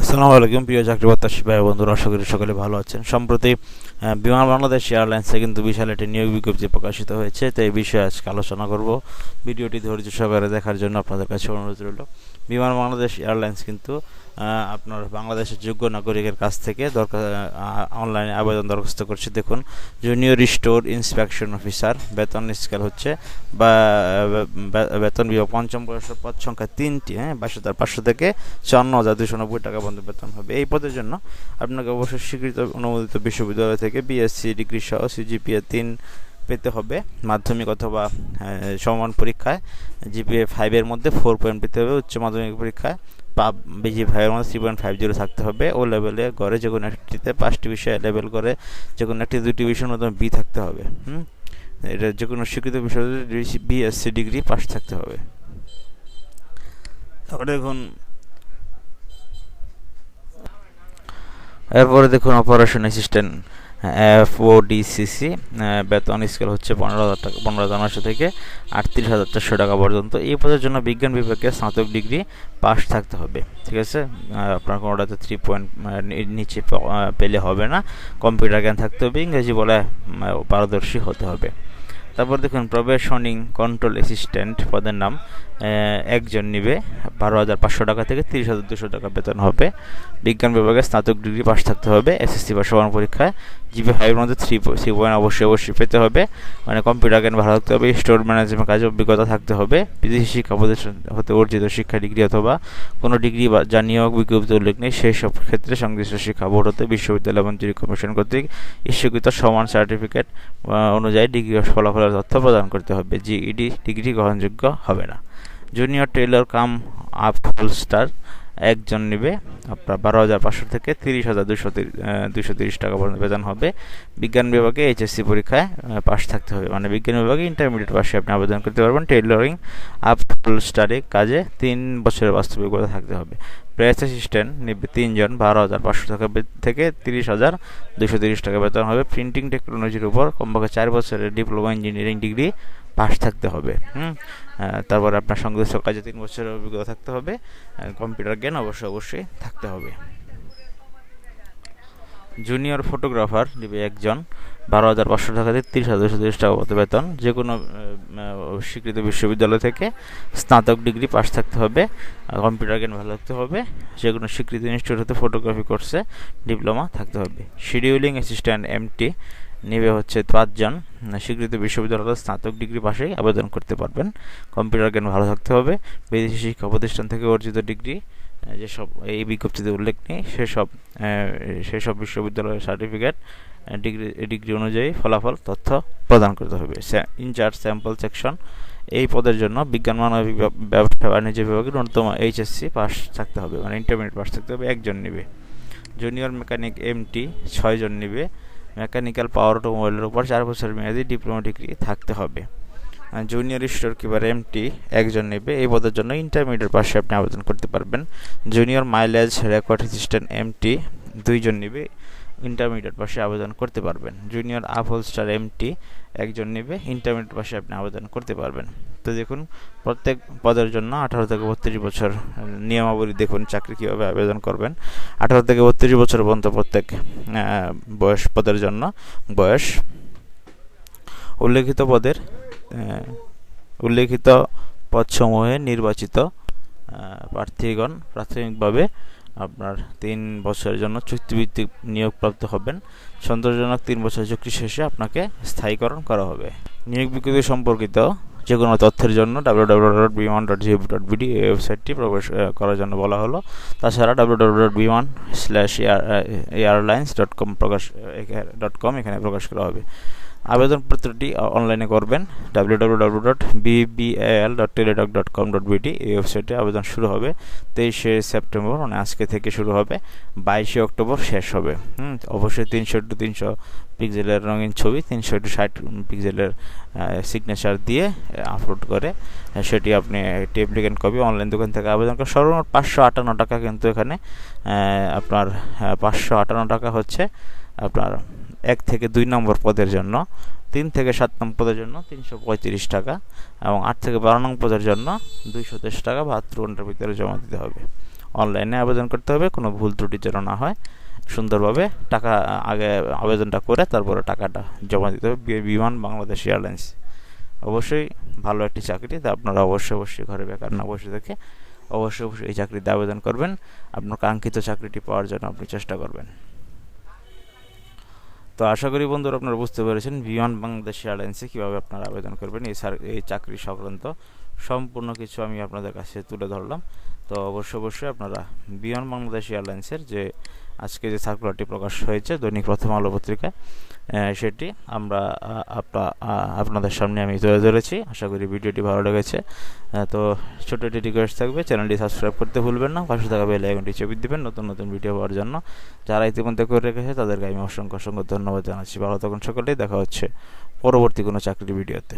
আসসালামু আলাইকুম, প্রিয় চাকরি প্রত্যাশী ভাই বন্ধুরা, আশা করি সকলে ভালো আছেন। সম্প্রতি বিমান বাংলাদেশ এয়ারলাইন্সে কিন্তু বিশাল একটি নিয়োগ বিজ্ঞপ্তি প্রকাশিত হয়েছে, তো এই বিষয়ে আজকে আলোচনা করব। ভিডিওটি ধৈর্য সহকারে দেখার জন্য আপনাদের কাছে অনুরোধ রইল। বিমান বাংলাদেশ এয়ারলাইন্স কিন্তু আপনার বাংলাদেশের যোগ্য নাগরিকের কাছ থেকে দরকার অনলাইনে আবেদন দরখাস্ত করছে। দেখুন জুনিয়র স্টোর ইন্সপেকশন অফিসার বেতন স্কেল হচ্ছে, বা বেতন বিভাগ পঞ্চম বয়সের পদ সংখ্যা তিনটি হ্যাঁ বাইশ হাজার পাঁচশো থেকে চুয়ান্ন হাজার দুশো নব্বই টাকা পর্যন্ত বেতন হবে। এই পদের জন্য আপনাকে অবশ্যই স্বীকৃত অনুমোদিত বিশ্ববিদ্যালয় থেকে বিএসসি ডিগ্রি সহ সিজিপিএ তিন পেতে হবে। মাধ্যমিক অথবা সমান পরীক্ষায় জিপিএ ফাইভের মধ্যে ফোর পয়েন্ট পেতে হবে। উচ্চ মাধ্যমিক পরীক্ষায় পাব বিজি ফাইভের মধ্যে থ্রি পয়েন্ট ফাইভ জিরো থাকতে হবে। ও লেভেলে গড়ে যে কোনো একটিতে পাঁচটি বিষয়ে লেভেল করে যে কোনো একটি দুটি বিষয়ের মধ্যে বি থাকতে হবে। হুম? এটা যে কোনো স্বীকৃত বিষয়ে বিএসসি ডিগ্রি পাস থাকতে হবে। তারপরে দেখুন এরপরে দেখুন operation assistant F O DCC বেতন স্কেল হচ্ছে পনেরো হাজার টাকা, পনেরো হাজার নশো থেকে আটত্রিশ হাজার চারশো টাকা পর্যন্ত। এই পদের জন্য বিজ্ঞান বিভাগে স্নাতক ডিগ্রি পাস থাকতে হবে, ঠিক আছে? আপনার কোনোটাতে থ্রি পয়েন্ট নিচে পেলে হবে না। কম্পিউটার জ্ঞান থাকতে হবে, ইংরেজি বলে পারদর্শী হতে হবে। তারপর দেখুন প্রবেশনিং কন্ট্রোল অ্যাসিস্ট্যান্ট পদের নাম একজন নিবে বারো হাজার পাঁচশো টাকা থেকে তিরিশ হাজার দুশো টাকা বেতন হবে। বিজ্ঞান বিভাগে স্নাতক ডিগ্রি পাস থাকতে হবে এসএসসি বা সমান পরীক্ষায়। জিপি ফাইভের মধ্যে থ্রি থ্রি পয়েন্ট অবশ্যই অবশ্যই পেতে হবে। মানে কম্পিউটার জ্ঞান ভালো থাকতে হবে স্টোর ম্যানেজমেন্ট কাজে অভিজ্ঞতা থাকতে হবে। বিদেশি শিক্ষা প্রতিষ্ঠান হতে অর্জিত শিক্ষা ডিগ্রি অথবা কোনো ডিগ্রি বা যা নিয়োগ বিজ্ঞপ্তি উল্লেখ নেই, সেই সব ক্ষেত্রে সংশ্লিষ্ট শিক্ষা বোর্ড হতে বিশ্ববিদ্যালয় মঞ্জুরি কমিশন কর্তৃক ইস্যুকৃত সমান সার্টিফিকেট অনুযায়ী ডিগ্রি ফলাফল তথ্য প্রদান করতে হবে। জিইডি ডিগ্রি গ্রহণযোগ্য হবে না। Junior tailor cum upholster একজন নেবে আপনার বারো হাজার পাঁচশো থেকে তিরিশ হাজার দুশো দুশো তিরিশ টাকা পর্যন্ত বেতন হবে। বিজ্ঞান বিভাগে এইচএসসি পরীক্ষায় পাশ থাকতে হবে। মানে বিজ্ঞান বিভাগে ইন্টারমিডিয়েট পাশে আপনি আবেদন করতে পারবেন। টেইলরিং আপ স্টারে কাজে তিন বছরের বাস্তবিকতা থাকতে হবে। প্রেস অ্যাসিস্ট্যান্ট নিবে তিনজন বারো হাজার পাঁচশো টাকা থেকে তিরিশ হাজার দুশো তিরিশ টাকা বেতন হবে। প্রিন্টিং টেকনোলজির উপর কমপক্ষে চার বছরের ডিপ্লোমা ইঞ্জিনিয়ারিং ডিগ্রি পাস থাকতে হবে। হুম? তারপর আপনার সংশ্লিষ্ট কাজে তিন বছরের অভিজ্ঞতা থাকতে হবে। কম্পিউটার জ্ঞান অবশ্যই অবশ্যই থাকতে হবে। জুনিয়র ফটোগ্রাফার একজন, বারো হাজার পাঁচশো টাকা থেকে তিরিশ হাজার দুশো তিরিশ টাকা বেতন, যে কোনো স্বীকৃত বিশ্ববিদ্যালয় থেকে স্নাতক ডিগ্রি পাশ থাকতে হবে কম্পিউটার জ্ঞান ভালো থাকতে হবে, যে কোনো স্বীকৃত ইনস্টিটিউট হতে ফটোগ্রাফি কোর্সে ডিপ্লোমা থাকতে হবে। শিডিউলিং অ্যাসিস্ট্যান্ট এমটি নেবে হচ্ছে পাঁচজন স্বীকৃত বিশ্ববিদ্যালয়ের স্নাতক ডিগ্রি পাশেই আবেদন করতে পারবেন। কম্পিউটার জ্ঞান ভালো থাকতে হবে, বিদেশি শিক্ষা প্রতিষ্ঠান থেকে অর্জিত ডিগ্রি যেসব এই বিজ্ঞপ্তিতে উল্লেখ নেই, সেসব সেসব বিশ্ববিদ্যালয়ের সার্টিফিকেট ডিগ্রি ডিগ্রি অনুযায়ী ফলাফল, তথ্য প্রদান করতে হবে। ইনচার্জ স্যাম্পল সেকশন, এই পদের জন্য বিজ্ঞান মানবিক ব্যবসা, বাণিজ্য বিভাগের ন্যূনতম এইচএসসি পাস থাকতে হবে মানে ইন্টারমিডিয়েট পাস থাকতে হবে, একজন নেবে। জুনিয়র মেকানিক এমটি, ছয়জন নেবে। মেকানিক্যাল পাওয়ার অটোমোবাইলের উপর চার বছর মেয়াদি ডিপ্লোমা ডিগ্রি থাকতে হবে। জুনিয়র স্টোর কিপার এমটি একজন নেবে, এই পদের জন্য ইন্টারমিডিয়েট পাশে আপনি আবেদন করতে পারবেন। Junior mileage record assistant MT দুইজন নেবে ইন্টারমিডিয়েট পাশে আবেদন করতে পারবেন। জুনিয়র আপহোল স্টার এমটি একজন নেবে ইন্টারমিডিয়েট পাশে আপনি আবেদন করতে পারবেন। তো দেখুন, প্রত্যেক পদের জন্য আঠারো থেকে বত্রিশ বছর, নিয়মাবলী দেখুন চাকরি কীভাবে আবেদন করবেন। আঠারো থেকে বত্রিশ বছর পর্যন্ত প্রত্যেক বয়স পদের জন্য বয়স। উল্লেখিত পদের উল্লেখিত পদসমূহে নির্বাচিত প্রার্থীগণ প্রাথমিকভাবে আপনার তিন বছরের জন্য চুক্তিভিত্তিক নিয়োগপ্রাপ্ত হবেন। সন্তোষজনক তিন বছর চুক্তি শেষে আপনাকে স্থায়ীকরণ করা হবে। নিয়োগ বিজ্ঞপ্তি সম্পর্কিত যে কোনো তথ্যের জন্য W W dot Biman dot gov dot BD এই ওয়েবসাইটটি প্রবেশ করার জন্য বলা হলো। তাছাড়া W W dot Biman slash airlines dot com প্রকাশ ডট কম এখানে প্রকাশ করা হবে। আবেদনপত্রটি অনলাইনে করবেন। W W W dot BBL dot Teletalk dot com dot BD এই ওয়েবসাইটে আবেদন শুরু হবে। তেইশে সেপ্টেম্বর মানে আজকে থেকে শুরু হবে। বাইশে অক্টোবর, শেষ হবে। হুম, অবশ্যই তিনশো টু তিনশো পিক্সেলের রঙিন ছবি, তিনশো টু ষাট পিক্সেলের সিগনেচার দিয়ে আপলোড করে সেটি আপনি একটি অ্যাপ্লিকেন্ট কপি অনলাইন দোকান থেকে আবেদন করেন। সর্বমোট পাঁচশো আটান্ন টাকা কিন্তু এখানে আপনার পাঁচশো আটান্ন টাকা হচ্ছে আপনার এক থেকে দুই নম্বর পদের জন্য, তিন থেকে সাত নম্বর পদের জন্য তিনশো পঁয়ত্রিশ টাকা এবং আট থেকে বারো নম্বর পদের জন্য দুইশো তেইশ টাকা বাহাত্তর ঘণ্টার ভিতরে জমা দিতে হবে। অনলাইনে আবেদন করতে হবে, কোনো ভুল ত্রুটি যেন না হয়। সুন্দরভাবে টাকা, আগে আবেদনটা করে তারপরে টাকাটা জমা দিতে হবে। বিমান বাংলাদেশ এয়ারলাইন্স। অবশ্যই ভালো একটি চাকরি, তা আপনারা অবশ্যই অবশ্যই ঘরে বেকার না বসে থেকে অবশ্যই অবশ্যই এই চাকরিতে আবেদন করবেন। আপনার কাঙ্ক্ষিত চাকরিটি পাওয়ার জন্য আপনি চেষ্টা করবেন। তো আশা করি বন্ধুরা আপনারা বুঝতে পেরেছেন বিমান বাংলাদেশ এয়ারলাইন্সে কীভাবে আপনারা আবেদন করবেন এই এই চাকরি সংক্রান্ত সম্পূর্ণ কিছু আমি আপনাদের কাছে তুলে ধরলাম। তো অবশ্যই অবশ্যই আপনারা বিমান বাংলাদেশ এয়ারলাইন্সের যে আজকে যে সার্কুলারটি প্রকাশ হয়েছে দৈনিক প্রথম আলো পত্রিকায় সেটি আমরা আপনাদের সামনে আমি তুলে ধরেছি। আশা করি ভিডিওটি ভালো লেগেছে। তো ছোটো একটি রিকোয়েস্ট থাকবে, চ্যানেলটি সাবস্ক্রাইব করতে ভুলবেন না। পাশে থাকা বেল আইকনটি চেপে দেবেন নতুন নতুন ভিডিও পাওয়ার জন্য। যারা ইতিমধ্যে করে রেখেছে, তাদেরকে আমি অসংখ্য অসংখ্য ধন্যবাদ জানাচ্ছি। ভালো থাকুন সকলেই। দেখা হচ্ছে পরবর্তী কোনো চাকরির ভিডিওতে